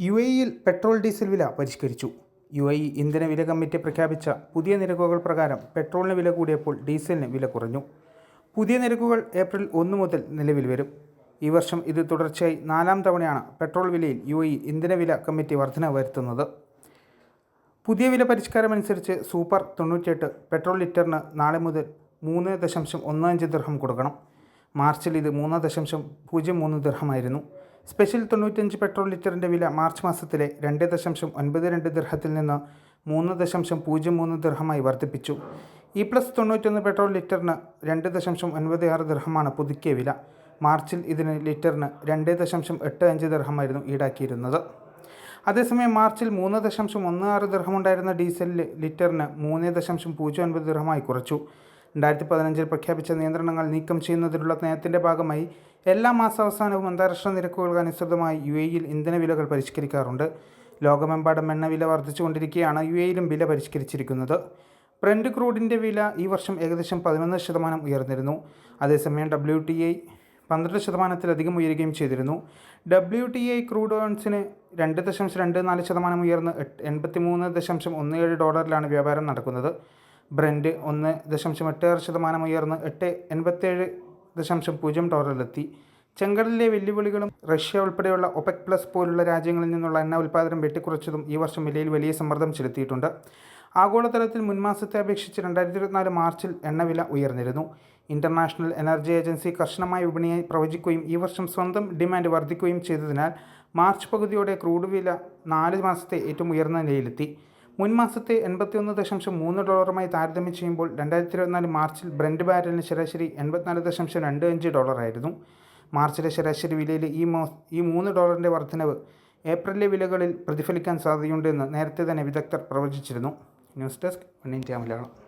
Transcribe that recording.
U എയിൽ petrol diesel വില പരിഷ്കരിച്ചു. U A ഇന്ധന വില കമ്മിറ്റി പ്രഖ്യാപിച്ച പുതിയ നിരക്കുകൾ പ്രകാരം പെട്രോളിന് വില കൂടിയപ്പോൾ ഡീസലിന് വില കുറഞ്ഞു. പുതിയ നിരക്കുകൾ ഏപ്രിൽ ഒന്ന് മുതൽ നിലവിൽ വരും. ഈ വർഷം ഇത് തുടർച്ചയായി നാലാം തവണയാണ് പെട്രോൾ വിലയിൽ യു എ ഇന്ധന വില കമ്മിറ്റി വർധന വരുത്തുന്നത്. പുതിയ വില പരിഷ്കാരമനുസരിച്ച് സൂപ്പർ തൊണ്ണൂറ്റിയെട്ട് പെട്രോൾ ലിറ്ററിന് നാളെ മുതൽ മൂന്ന് ദശാംശം ഒന്ന് അഞ്ച് ദിർഹം കൊടുക്കണം. മാർച്ചിൽ ഇത് മൂന്ന് ദശാംശം പൂജ്യം മൂന്ന് ദിർഹമായിരുന്നു. സ്പെഷ്യൽ തൊണ്ണൂറ്റഞ്ച് പെട്രോൾ ലിറ്ററിന്റെ വില മാർച്ച് മാസത്തിലെ രണ്ട് ദശാംശം ഒൻപത് രണ്ട് ദിർഹത്തിൽ നിന്ന് മൂന്ന് ദശാംശം പൂജ്യം മൂന്ന് ദിർഹമായി വർദ്ധിപ്പിച്ചു. ഇ പ്ലസ് തൊണ്ണൂറ്റൊന്ന് പെട്രോൾ ലിറ്ററിന് രണ്ട് ദശാംശം ഒൻപത് ആറ് ദിർഹമാണ് പുതുക്കിയ വില. മാർച്ചിൽ ഇതിന് ലിറ്ററിന് രണ്ട് ദശാംശം എട്ട് അഞ്ച് ദിർഹമായിരുന്നു ഈടാക്കിയിരുന്നത്. അതേസമയം മാർച്ചിൽ മൂന്ന് ദശാംശം ഒന്ന് ആറ് ദിർഹമുണ്ടായിരുന്ന ഡീസലിൽ ലിറ്ററിന് മൂന്ന് ദശാംശം പൂജ്യം ഒൻപത് ദിർഹമായി കുറച്ചു. രണ്ടായിരത്തി പതിനഞ്ചിൽ പ്രഖ്യാപിച്ച നിയന്ത്രണങ്ങൾ നീക്കം ചെയ്യുന്നതിനുള്ള നയത്തിന്റെ ഭാഗമായി എല്ലാ മാസാവസാനവും അന്താരാഷ്ട്ര നിരക്കുകൾക്ക് അനുസൃതമായി യു എയിൽ ഇന്ധന വിലകൾ പരിഷ്കരിക്കാറുണ്ട്. ലോകമെമ്പാടും എണ്ണവില വർദ്ധിച്ചുകൊണ്ടിരിക്കെയാണ് യു എയിലും വില പരിഷ്കരിച്ചിരിക്കുന്നത്. ബ്രൻഡ് ക്രൂഡിന്റെ വില ഈ വർഷം ഏകദേശം പതിനൊന്ന് ശതമാനം ഉയർന്നിരുന്നു. അതേസമയം ഡബ്ല്യു ടി ഐ പന്ത്രണ്ട് ശതമാനത്തിലധികം ഉയരുകയും ചെയ്തിരുന്നു. ഡബ്ല്യു ടി ഐ ക്രൂഡ് ഓൺസിന് രണ്ട് ദശാംശം രണ്ട് നാല് ശതമാനം ഉയർന്ന് എൺപത്തി മൂന്ന് ദശാംശം ഒന്ന് ഏഴ് ഡോളറിലാണ് വ്യാപാരം നടക്കുന്നത്. ബ്രൻഡ് ഒന്ന് ദശാംശം എട്ട് ആറ് ശതമാനം ഉയർന്ന് എട്ട് എൺപത്തേഴ് ദശാംശം പൂജ്യം ഡോളറിലെത്തി ചെങ്കടലിലെ വെല്ലുവിളികളും റഷ്യ ഉൾപ്പെടെയുള്ള ഒപെക് പ്ലസ് പോലുള്ള രാജ്യങ്ങളിൽ നിന്നുള്ള എണ്ണ ഉൽപ്പാദനം വെട്ടിക്കുറച്ചതും ഈ വർഷം വിലയിൽ വലിയ സമ്മർദ്ദം ചെലുത്തിയിട്ടുണ്ട്. ആഗോളതലത്തിൽ മുൻമാസത്തെ അപേക്ഷിച്ച് രണ്ടായിരത്തി ഇരുപത്തിനാല് മാർച്ചിൽ എണ്ണവില ഉയർന്നിരുന്നു. ഇന്റർനാഷണൽ എനർജി ഏജൻസി കർശനമായ വിപണിയെ പ്രവചിക്കുകയും ഈ വർഷം സ്വന്തം ഡിമാൻഡ് വർദ്ധിക്കുകയും ചെയ്തതിനാൽ മാർച്ച് പകുതിയോടെ ക്രൂഡ് വില നാല് മാസത്തെ ഏറ്റവും ഉയർന്ന നിലയിലെത്തി. മുൻ മാസത്തെ എൺപത്തിയൊന്ന് ദശാംശം മൂന്ന് ഡോളറുമായി താരതമ്യം ചെയ്യുമ്പോൾ രണ്ടായിരത്തി ഇരുപത്തിനാല് മാർച്ചിൽ ബ്രണ്ട് ബാരലിന് ശരാശരി എൺപത്തിനാല് ദശാംശം രണ്ട് അഞ്ച് ഡോളറായിരുന്നു. മാർച്ചിലെ ശരാശരി വിലയിൽ ഈ മോ ഈ മൂന്ന് ഡോളറിന്റെ വർധനവ് ഏപ്രിലിലെ വിലകളിൽ പ്രതിഫലിക്കാൻ സാധ്യതയുണ്ടെന്ന് നേരത്തെ തന്നെ വിദഗ്ധർ പ്രവചിച്ചിരുന്നു. News desk one India Malayalam.